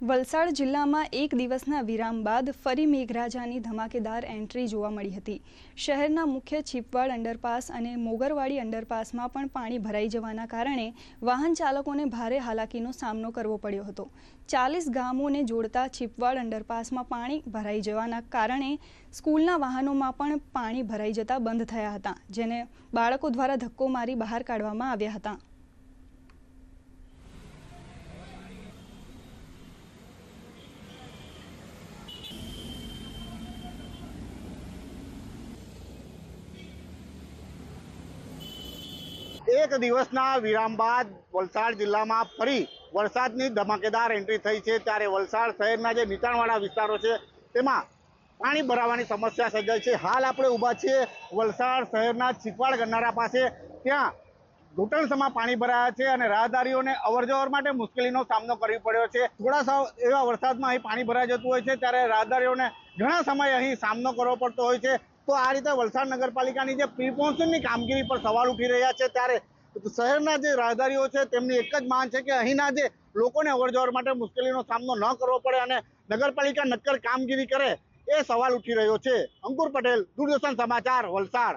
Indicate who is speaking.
Speaker 1: વલસાડ જિલ્લામાં એક દિવસના વિરામ બાદ ફરી મેઘરાજાની ધમાકેદાર એન્ટ્રી જોવા મળી હતી. શહેરના મુખ્ય છીપવાડ અંડરપાસ અને મોગરવાડી અંડરપાસમાં પણ પાણી ભરાઈ જવાના કારણે વાહન ચાલકોને ભારે હાલાકીનો સામનો કરવો પડ્યો હતો. ચાલીસ ગામોને જોડતા છીપવાડ અંડરપાસમાં પાણી ભરાઈ જવાના કારણે સ્કૂલના વાહનોમાં પણ પાણી ભરાઈ જતા બંધ થયા હતા, જેને બાળકો દ્વારા ધક્કો મારી બહાર કાઢવામાં આવ્યા હતા.
Speaker 2: એક દિવસના વિરામ બાદ વલસાડ જિલ્લામાં ફરી વરસાદની ધમાકેદાર એન્ટ્રી થઈ છે. ત્યારે વલસાડ શહેરના જે નીચાણવાળા વિસ્તારો છે, તેમાં પાણી ભરાવાની સમસ્યા સર્જાઈ છે. હાલ આપણે ઊભા છીએ વલસાડ શહેરના છીપવાડ ગન્નારા પાસે. ત્યાં ઘૂંટણસમાં પાણી ભરાયા છે અને રાહદારીઓને અવરજવર માટે મુશ્કેલીનો સામનો કરવો પડ્યો છે. થોડા સાવ એવા વરસાદમાં અહીં પાણી ભરાઈ જતું હોય છે, ત્યારે રાહદારીઓને ઘણા સમય અહીં સામનો કરવો પડતો હોય છે. તો આ રીતે વલસાડ નગરપાલિકાની જે પ્રિપોન્શનની કામગીરી પર સવાલ ઉઠી રહ્યા છે, ત્યારે શહેરના જે રાહદારીઓ છે, તેમની એક જ માંગ છે કે અહીંના જે લોકોને અવરજવર માટે મુશ્કેલીનો સામનો ન કરવો પડે અને નગરપાલિકા નક્કર કામગીરી કરે એ સવાલ ઉઠી રહ્યો છે. અંકુર પટેલ, દૂરદર્શન સમાચાર, વલસાડ.